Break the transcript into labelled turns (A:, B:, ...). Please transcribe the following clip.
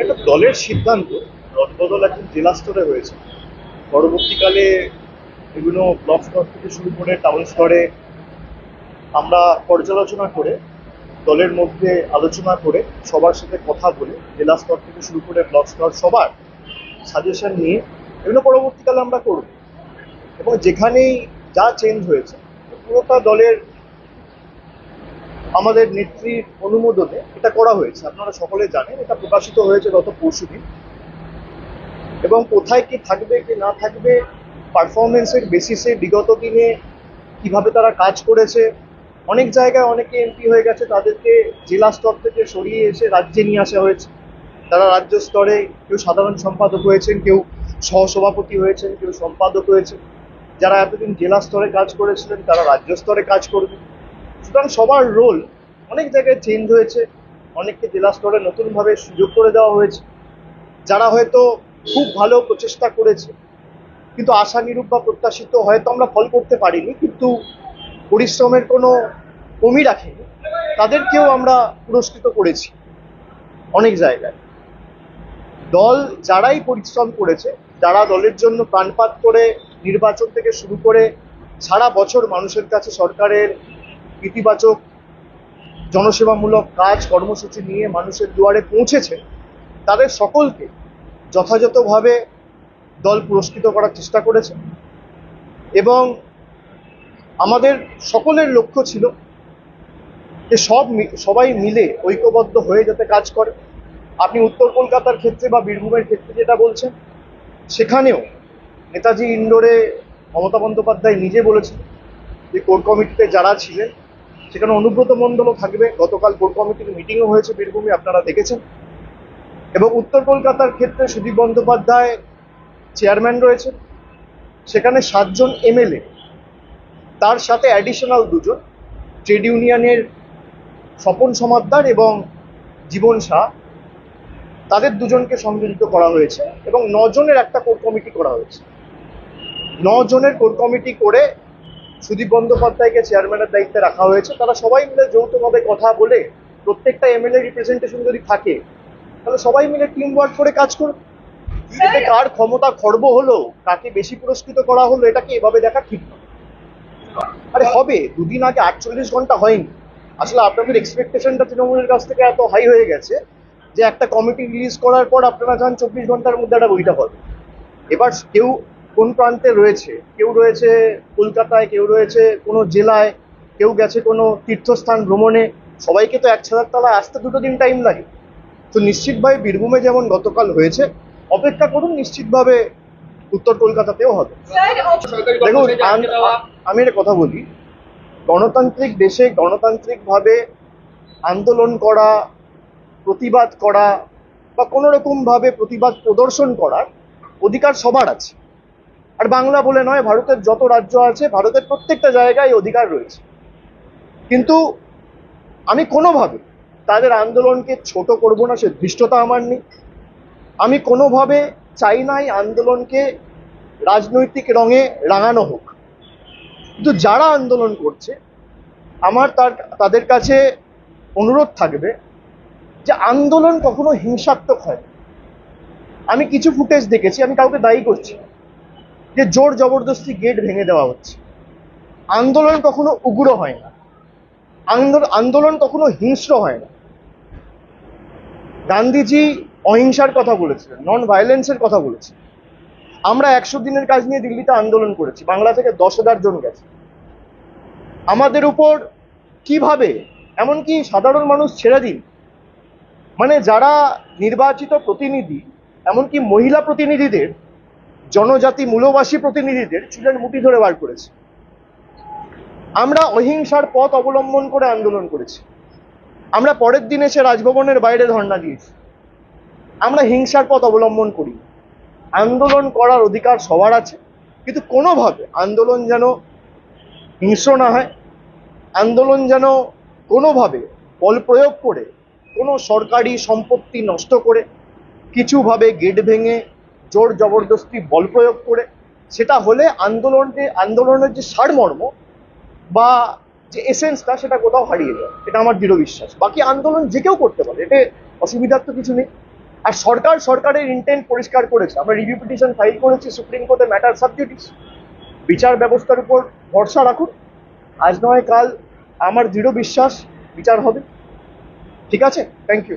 A: একটা দলের সিদ্ধান্ত রদবদল এখন জেলা স্তরে হয়েছে। পরবর্তীকালে বিভিন্ন ব্লক স্তর থেকে শুরু করে টাউন স্তরে আমরা পর্যালোচনা করে, দলের মধ্যে আলোচনা করে, সবার সাথে কথা বলে, জেলা স্তর থেকে শুরু করে ব্লক স্তর সবার সাজেশন নিয়ে এগুলো পরবর্তীকালে আমরা করব। এবং যেখানেই যা চেঞ্জ হয়েছে, পুরোটা দলের আমাদের নেত্রীর অনুমোদনে এটা করা হয়েছে। আপনারা সকলে জানেন, এটা প্রকাশিত হয়েছে গত পরশু দিন। এবং কোথায় কি থাকবে, কি না থাকবে পারফরমেন্সের বেসিসে বিগত দিনে কীভাবে তারা কাজ করেছে, অনেক জায়গায় অনেকে এমপি হয়ে গেছে, তাদেরকে জেলা স্তর থেকে সরিয়ে এসে রাজ্যে নিয়ে আসা হয়েছে। তারা রাজ্য স্তরে কেউ সাধারণ সম্পাদক হয়েছেন, কেউ সহসভাপতি হয়েছেন, কেউ সম্পাদক হয়েছেন। যারা এতদিন জেলা স্তরে কাজ করেছিলেন, তারা রাজ্য স্তরে কাজ করবে। সুতরাং সবার রোল অনেক জায়গায় চেঞ্জ হয়েছে, অনেককে জেলা স্তরে নতুনভাবে সুযোগ করে দেওয়া হয়েছে। যারা হয়তো খুব ভালো প্রচেষ্টা করেছে, কিন্তু আশানিরূপ বা প্রত্যাশিত হয়তো আমরা ফল করতে পারিনি, কিন্তু পরিশ্রমের কোনো কমি রাখেনি। তাদেরকেও আমরা পুরস্কৃত করেছি অনেক জায়গায়। দল যারাই পরিশ্রম করেছে, যারা দলের জন্য প্রাণপাত করে নির্বাচন থেকে শুরু করে সারা বছর মানুষের কাছে সরকারের ইতিবাচক জনসেবামূলক কাজ, কর্মসূচি নিয়ে মানুষের দুয়ারে পৌঁছেছে, তাদের সকলকে যথাযথভাবে দল পুরস্কৃত করার চেষ্টা করেছে এবং আমাদের সকলের লক্ষ্য ছিল যে সব সবাই মিলে ঐক্যবদ্ধ হয়ে যাতে কাজ করে। আপনি উত্তর কলকাতার ক্ষেত্রে বা বীরভূমের ক্ষেত্রে যেটা বলছেন, সেখানেও নেতাজি ইন্ডোরে মমতা বন্দ্যোপাধ্যায় নিজে বলেছেন যে কোর কমিটিতে যারা ছিলেন সেখানে অনুব্রত মণ্ডলও থাকবে। গতকাল কোর কমিটির মিটিংও হয়েছে, বীরভূমে আপনারা দেখেছেন। এবং উত্তর কলকাতার ক্ষেত্রে সুদীপ বন্দ্যোপাধ্যায় চেয়ারম্যান রয়েছেন। সেখানে সাতজন এমএলএ, তার সাথে অ্যাডিশনাল দুজন ট্রেড ইউনিয়নের স্বপন সমাদ্দার এবং জীবন শাহ। তাদের দুজনকে সংযোজিত করা হয়েছে এবং নজনের একটা কোর কমিটি করা হয়েছে। জনের কোর কমিটি করে সুদীপ বন্দ্যোপাধ্যায়কে চেয়ারম্যানের দায়িত্বে রাখা হয়েছে। তারা সবাই মিলে যৌথভাবে কথা বলে প্রত্যেকটা এমএলএ রিপ্রেজেন্টেশন যদি থাকে তাহলে সবাই মিলে টিম ওয়ার্ক করে কাজ এতে কার ক্ষমতা খর্ব হলো কাকে বেশি পুরস্কৃত করা হলো এটাকে এভাবে দেখা ঠিক নয়। আরে হবে দুদিন আগে আটচল্লিশ ঘণ্টা হয়নি। আসলে আপনাদের এক্সপেকটেশনটা তৃণমূলের কাছ থেকে এত হাই হয়ে গেছে যে একটা কমিটি রিলিজ করার পর আপনারা চান চব্বিশ ঘণ্টার মধ্যে একটা বইটা হবে। এবার কেউ কোন প্রান্তে রয়েছে? কেউ রয়েছে কলকাতায় কেউ রয়েছে কোনো জেলায় কেউ গেছে কোনো তীর্থস্থান ভ্রমণে? সবাইকে তো এক ছাদার তলায় আসতে দুটো দিন টাইম লাগে। তো নিশ্চিতভাবে বীরভূমে যেমন গতকাল হয়েছে অপেক্ষা করুন নিশ্চিতভাবে উত্তর কলকাতাতেও হবে। দেখুন আমি একটা কথা বলি। গণতান্ত্রিক দেশে গণতান্ত্রিকভাবে আন্দোলন করা প্রতিবাদ করা বা কোনো রকমভাবে প্রতিবাদ প্রদর্শন করার অধিকার সবার আছে। আর বাংলা বলে নয়, ভারতের যত রাজ্য আছে, ভারতের প্রত্যেকটা জায়গায় অধিকার রয়েছে। কিন্তু আমি কোনোভাবে তাদের আন্দোলনকে ছোট করব না, সে ধৃষ্টতা আমার নেই। আমি কোনোভাবে চাই না এই আন্দোলনকে রাজনৈতিক রঙে রাঙানো হোক। কিন্তু যারা আন্দোলন করছে, আমার তার, তাদের কাছে অনুরোধ থাকবে যে আন্দোলন কখনো হিংসাত্মক হয় আমি কিছু ফুটেজ দেখেছি, আমি কাউকে দায়ী করছি যে জোর জবরদস্তি গেট ভেঙে দেওয়া হচ্ছে। আন্দোলন কখনো উগ্র হয় না। আন্দোলন আন্দোলন কখনো হিংস্র হয় না। গান্ধীজি অহিংসার কথা বলেছিলেন নন ভায়োলেন্সের কথা বলেছেন আমরা একশো দিনের কাজ নিয়ে দিল্লিতে আন্দোলন করেছি, বাংলা থেকে দশ হাজার জন গেছে। আমাদের উপর কীভাবে, এমনকি সাধারণ মানুষ ছেড়ে দিন। মানে যারা নির্বাচিত প্রতিনিধি, এমনকি মহিলা প্রতিনিধিদের জনজাতি মূলবাসী প্রতিনিধিদের চুলের মুঠি ধরে বার করেছে। আমরা অহিংসার পথ অবলম্বন করে আন্দোলন করেছি। আমরা পরের দিন এসে রাজভবনের বাইরে ধর্ণা দিয়েছি আমরা হিংসার পথ অবলম্বন করি। আন্দোলন করার অধিকার সবার আছে। কিন্তু কোনোভাবে আন্দোলন যেন হিংস্র না হয়, আন্দোলন যেন কোনোভাবে বল প্রয়োগ করে কোনো সরকারি সম্পত্তি নষ্ট করে, কিছুভাবে গেট ভেঙে জোর জবরদস্তি বল প্রয়োগ করে, সেটা হলে আন্দোলনকে, আন্দোলনের যে সারমর্ম বা যে এসেন্সটা সেটা কোথাও হারিয়ে যায়। এটা আমার দৃঢ় বিশ্বাস। বাকি আন্দোলন যে কেউ করতে পারে, এতে অসুবিধার তো কিছু নেই। আর সরকার সরকারের ইন্টেন্ট পরিষ্কার করেছে। আমরা রিভিউ পিটিশন ফাইল করেছি সুপ্রিম কোর্টে ম্যাটার সাবজুডিস বিচার ব্যবস্থার উপর ভরসা রাখুন। আজ নয়, কাল আমার দৃঢ় বিশ্বাস, বিচার হবে। ঠিক আছে? Thank you